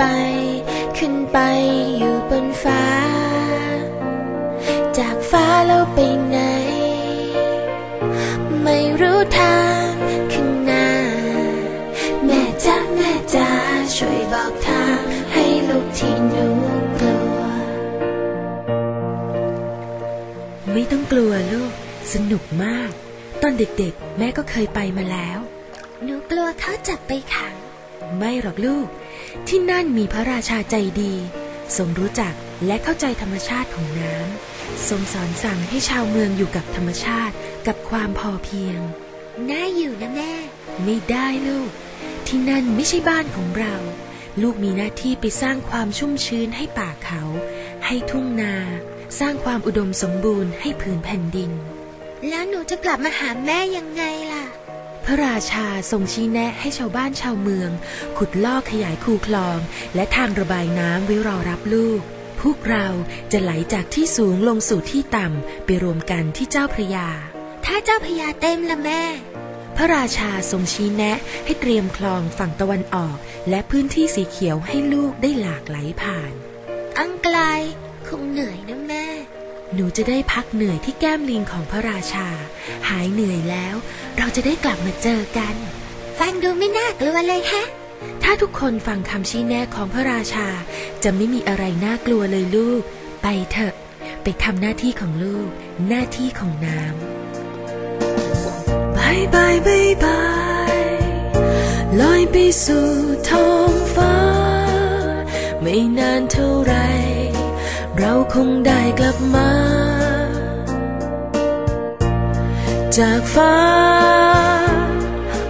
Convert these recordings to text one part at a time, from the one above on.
ล่องลอยขึ้นไป ขึ้นไปอยู่บนฟ้า จากฟ้าแล้วไปไหน ไม่รู้ทางข้างหน้า แม่จ๊ะแม่จ๋าช่วยบอกทางให้ลูกที่หนูกลัว ไม่ต้องกลัวลูก สนุกมาก ตอนเด็กๆ แม่ก็เคยไปมาแล้ว หนูกลัวเขาจับไปขัง ไม่หรอกลูก ที่นั่นมีพระราชาใจดี ทรงรู้จักและเข้าใจธรรมชาติของน้ำทรงสอนสั่งให้ชาวเมืองอยู่กับธรรมชาติกับความพอเพียง น่าอยู่นะแม่ ไม่ได้ลูก ที่นั่นไม่ใช่บ้านของเรา ลูกมีหน้าที่ไปสร้างความชุ่มชื้นให้ป่าเขา ให้ทุ่งนา สร้างความอุดมสมบูรณ์ให้ผืนแผ่นดิน แล้วหนูจะกลับมาหาแม่ยังไงล่ะ พระราชาทรงชี้แนะให้ชาวบ้านชาวเมือง ขุดลอกขยายคูคลอง และทางระบายน้ำไว้รอรับลูก พวกเราจะไหลจากที่สูงลงสู่ที่ต่ำไปรวมกันที่เจ้าพระยา ถ้าเจ้าพญาเต็มละแม่ พระราชาทรงชี้แนะให้เตรียมคลองฝั่งตะวันออก และพื้นที่สีเขียวให้ลูกได้หลากไหลผ่าน อังไกลคงเหนื่อยนะแม่ หนูจะได้พักเหนื่อยที่แก้มลิงของพระราชา หายเหนื่อยแล้ว เราจะได้กลับมาเจอกัน ฟังดูไม่น่ากลัวเลยแฮะ ถ้าทุกคนฟังคำชี้แนะของพระราชา จะไม่มีอะไรน่ากลัวเลยลูก ไปเถอะ ไปทำหน้าที่ของลูก หน้าที่ของน้ำบายบายบายบายลอยไปสู่ท้องฟ้า ไม่นานเท่าไรเรา คงได้กลับมา จากฟ้า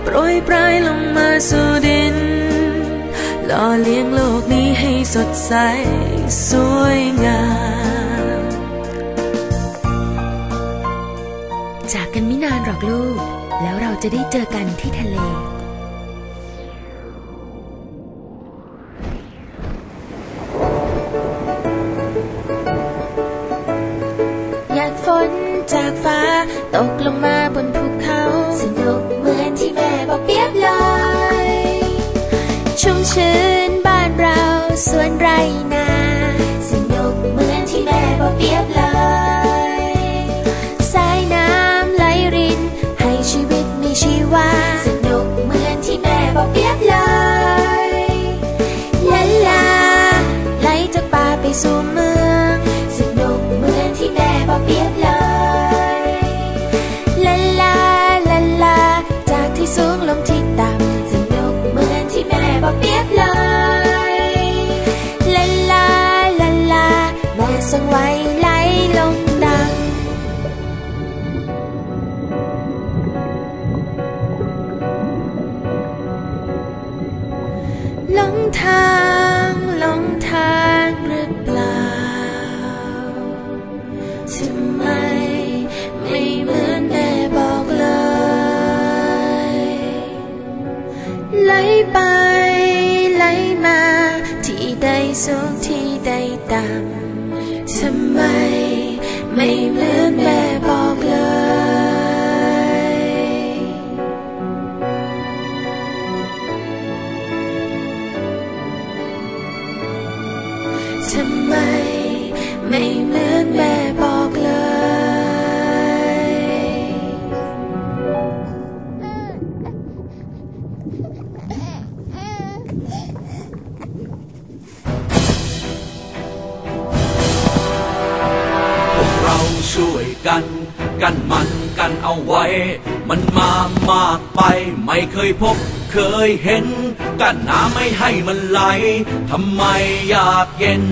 โปรยปลายลงมาสู่ดิน หล่อเลี้ยงโลกนี้ให้สดใสสวยงาม จากกันไม่นานหรอกลูก แล้วเราจะได้เจอกันที่ทะเล จากฟ้า ตกลงมาบนภูเขา สนุกเหมือนที่แม่บอกเปียบเลยชุ่มชื้นบ้านเราสวนไรนา สนุกเหมือนที่แม่บอกเปียบเลยสายน้ำไหลริน ให้ชีวิตมีชีวา สนุกเหมือนที่แม่บอกเปียบเลยลาลาไหลจากป่าไปสู่เมือง แม่ทรงไว้ไหลลงดังหลงทางหลงทางหรือเปล่าทำไมไม่เหมือนแม่บอกเลยไหลไปไหลมาที่ใดสูงที่ใดต่ำ ทำไมไม่เหมือนแม่บอกเลยทำไมไม่เหมือน ช่วยกัน กันมันกันเอาไว้ มันมามากไป ไม่เคยพบ เคยเห็น กันน้ำไม่ให้มันไหลทำไมอยากเย็น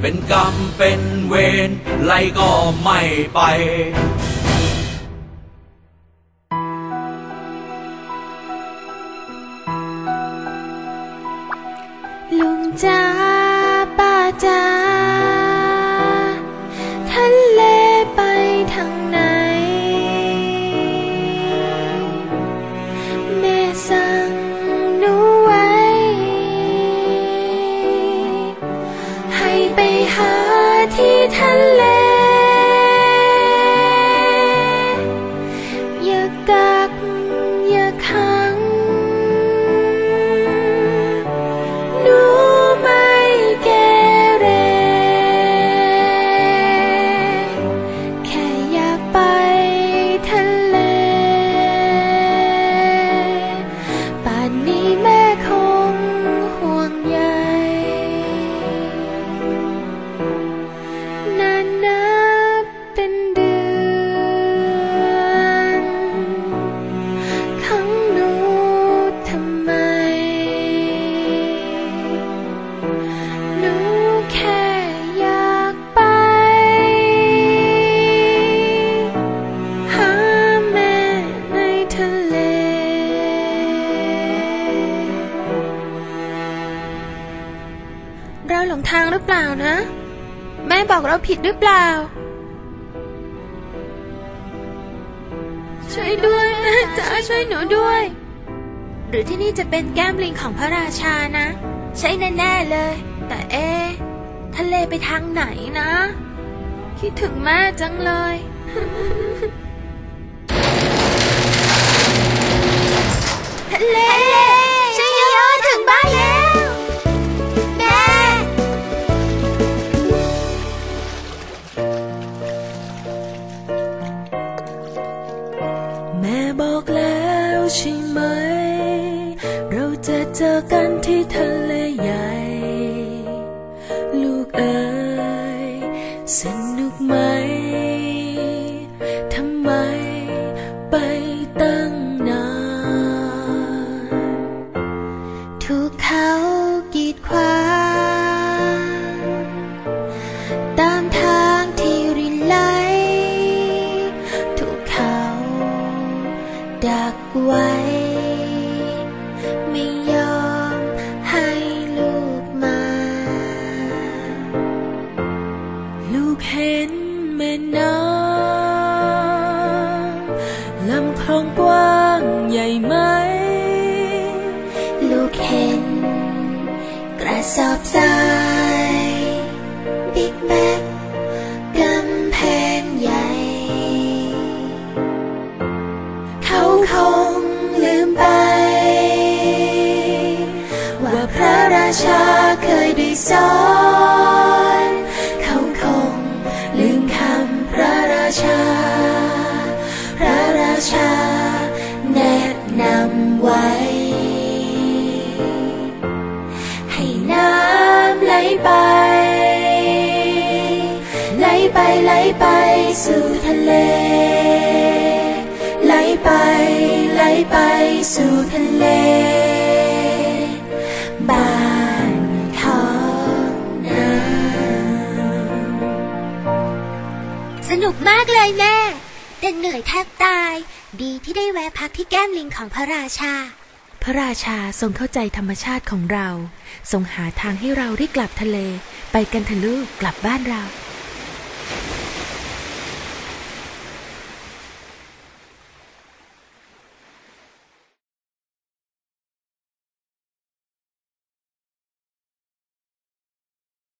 เป็นกรรมเป็นเวรไล่ก็ไม่ไป เราหลงทางหรือเปล่านะ แม่บอกเราผิดหรือเปล่า ช่วยด้วยแม่จ๋าช่วยหนูด้วย หรือที่นี่จะเป็นแก้มลิงของพระราชานะ ใช่แน่ๆเลย แต่เอะทะเลไปทางไหนนะ คิดถึงแม่จังเลยทะเลช่วยย้อถึงบ้านแล้ว สำลำคลองกว้างใหญ่ไหม ลูกเห็น กระสอบทราย บิ๊กแบกกำแพงใหญ่ เขาคงลืมไป ว่าพระราชาเคยได้สอนเขาคงลืมคำพระราชา ชา แนะนำไว้ ให้น้ำไหลไป ไหลไปไหลไปสู่ทะเล ไหลไปไหลไปสู่ทะเลบ้านท้องนาสนุกมากเลยแม่ เหนื่อยแทบตาย ดีที่ได้แวะพักที่แก้มลิงของพระราชา พระราชาทรงเข้าใจธรรมชาติของเรา ทรงหาทางให้เราได้กลับทะเล ไปกันเถอะลูกกลับบ้านเรา